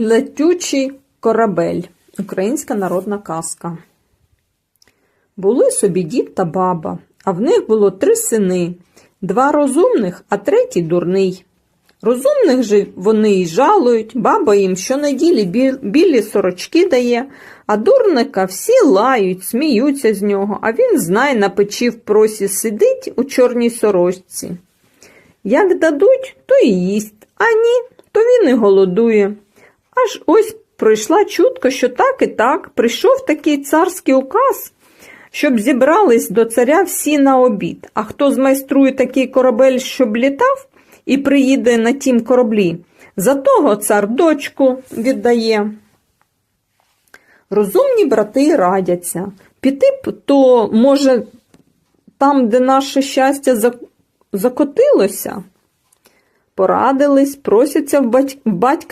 Летючий корабель. Українська народна казка. Були собі дід та баба, а в них було три сини, два розумних, а третій дурний. Розумних же вони й жалують, баба їм щонеділі білі сорочки дає, а дурника всі лають, сміються з нього, а він, знай, на печі в просі сидить у чорній сорочці. Як дадуть, то і їсть, а ні, то він і голодує. Аж ось пройшла чутка, що так і так прийшов такий царський указ, щоб зібрались до царя всі на обід. А хто змайструє такий корабель, щоб літав, і приїде на тім кораблі, за того цар дочку віддає. Розумні брати радяться. Піти б, то, може, там, де наше щастя закотилося, порадились, просяться в батька